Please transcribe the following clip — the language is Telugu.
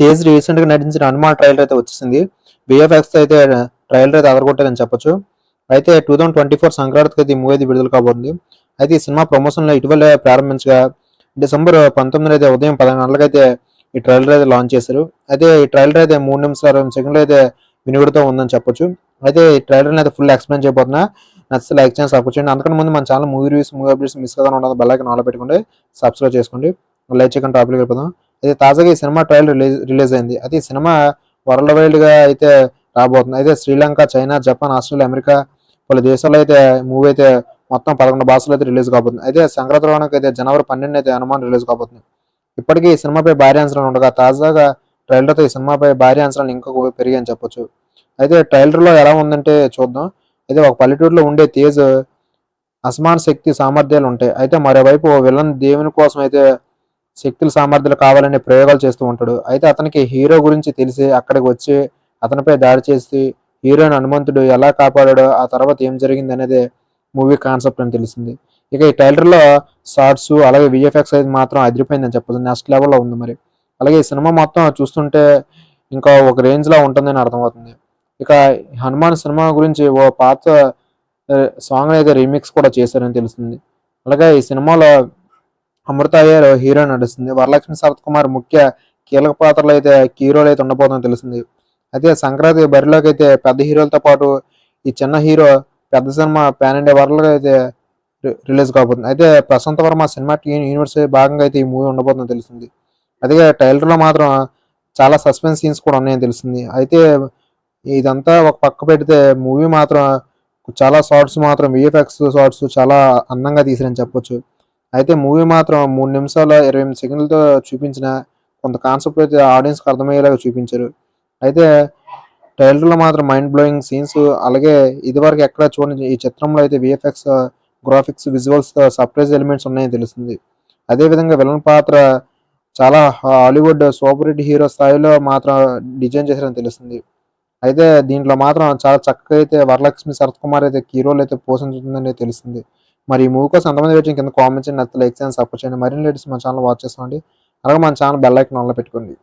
తేజ్ రీసెంట్గా నటించిన హనుమాన్ ట్రైలర్ అయితే వచ్చేసింది. విఎఫ్ఎక్స్ అయితే ట్రైలర్ అయితే అదరగొట్టేదని చెప్పొచ్చు. అయితే టూ థౌసండ్ ట్వంటీ ఫోర్ సంక్రాంతికి అయితే ఈ మూవీ అయితే విడుదల కాబోతుంది. అయితే ఈ సినిమా ప్రమోషన్లో ఇటీవల ప్రారంభించగా డిసెంబర్ పంతొమ్మిది అయితే ఉదయం పదహారు గంటలకైతే ఈ ట్రైలర్ అయితే లాంచ్ చేశారు. అయితే ఈ ట్రైలర్ అయితే మూడు నిమిషాలు అరవై సెకండ్లు అయితే వినియోగంతో ఉందని చెప్పొచ్చు. అయితే ఈ ట్రైలర్ అయితే ఫుల్ ఎక్స్ప్లెయిన్ చేయబోతున్నా. నచ్చితే లైక్ చేయండి సపోర్ట్ చేయండి. ముందు మన channel movie reviews movie updates miss కదా ఉండదు బెల్లైకి నాలో పెట్టుకోండి. సబ్స్క్రైబ్ చేసుకోండి. లైక్ చేయకుండా టాపిక్ వెళ్ళిపోదాం. అయితే తాజాగా ఈ సినిమా ట్రైలర్ రిలీజ్ రిలీజ్ అయింది. అయితే ఈ సినిమా వరల్డ్ వైడ్గా అయితే రాబోతుంది. అయితే Sri Lanka China Japan Australia America పలు దేశాల్లో అయితే మూవీ అయితే మొత్తం పదకొండు భాషలు అయితే రిలీజ్ కాబోతుంది. అయితే సంక్రాంతి రోజునకి అయితే జనవరి పన్నెండు అయితే అనుమానం రిలీజ్ కాబోతుంది. ఇప్పటికీ ఈ సినిమాపై భారీ అంచనాలు ఉండగా తాజాగా ట్రైలర్తో ఈ సినిమాపై భారీ అంచనాలు ఇంకా పెరిగాయని చెప్పొచ్చు. అయితే ట్రైలర్లో ఎలా ఉందంటే చూద్దాం. అయితే ఒక పల్లెటూరులో ఉండే తేజ్ అసమాన శక్తి సామర్థ్యాలు ఉంటాయి. అయితే మరోవైపు ఓ విలన్ దేవుని కోసం అయితే శక్తుల సామర్థ్యాలు కావాలనే ప్రయోగాలు చేస్తూ ఉంటాడు. అయితే అతనికి హీరో గురించి తెలిసి అక్కడికి వచ్చి అతనిపై దాడి చేసి హీరోయిన్ హనుమంతుడు ఎలా కాపాడాడో ఆ తర్వాత ఏం జరిగింది అనేది మూవీ కాన్సెప్ట్ అని తెలిసింది ఇక ఈ టైలర్లో షార్ట్స్ అలాగే విఎఫ్ఎక్స్ అయితే మాత్రం అదిరిపోయిందని చెప్పచ్చు. నెక్స్ట్ లెవెల్లో ఉంది మరి. అలాగే ఈ సినిమా మొత్తం చూస్తుంటే ఇంకా ఒక రేంజ్లో ఉంటుందని అర్థమవుతుంది. ఇక హనుమాన్ సినిమా గురించి ఓ పాత సాంగ్ అయితే రీమిక్స్ కూడా చేశారని తెలిసింది అలాగే ఈ సినిమాలో అమృత అయ్యారు హీరో నడుస్తుంది వరలక్ష్మి శరత్ కుమార్ ముఖ్య కీలక పాత్రలు అయితే హీరోలు అయితే ఉండబోతుందని తెలిసింది అయితే సంక్రాంతి బరిలోకి అయితే పెద్ద హీరోలతో పాటు ఈ చిన్న హీరో పెద్ద సినిమా ప్యాన్ ఇండియా వరల్డ్ అయితే రిలీజ్ కాబోతుంది. అయితే ప్రశాంత్ వర్మ సినిమా యూనివర్స్ భాగంగా అయితే ఈ మూవీ ఉండబోతుందని తెలిసింది అదే ట్రైలర్లో మాత్రం చాలా సస్పెన్స్ సీన్స్ కూడా ఉన్నాయని తెలిసింది అయితే ఇదంతా ఒక పక్క పెడితే మూవీ మాత్రం చాలా షార్ట్స్ మాత్రం విఎఫ్ఎక్స్ షార్ట్స్ చాలా అందంగా తీసిరని చెప్పొచ్చు. అయితే మూవీ మాత్రం మూడు నిమిషాల ఇరవై ఎనిమిది సెకండ్లతో చూపించిన కొంత కాన్సెప్ట్ అయితే ఆడియన్స్కి అర్థమయ్యేలాగా చూపించారు. అయితే ట్రైలర్లో మాత్రం మైండ్ బ్లోయింగ్ సీన్స్ అలాగే ఇదివరకు ఎక్కడ చూడని ఈ చిత్రంలో అయితే విఎఫ్ఎక్స్ గ్రాఫిక్స్ విజువల్స్తో సర్ప్రైజ్ ఎలిమెంట్స్ ఉన్నాయని తెలుస్తుంది. అదేవిధంగా విలన్ పాత్ర చాలా హాలీవుడ్ సూపర్ హిట్ హీరో స్థాయిలో మాత్రం డిజైన్ చేశారని తెలుస్తుంది. అయితే దీంట్లో మాత్రం చాలా చక్కగా అయితే వరలక్ష్మి శరత్ కుమార్ అయితే హీరోలు అయితే పోషించుతుందని తెలుస్తుంది. మరి ఈ మూవీ కోసం ఎంతమంది వెయిటింగ్ కింద కామెంట్స్ చేయండి నచ్చితే లైక్ చేయండి సపోర్ట్ చేయండి. మరిన్ని లేటెస్ట్ మన ఛానల్ వాచ్ చేసుకోండి. అలాగే మన ఛానల్ బెల్ ఐకాన్ ఆన్లో పెట్టుకోండి.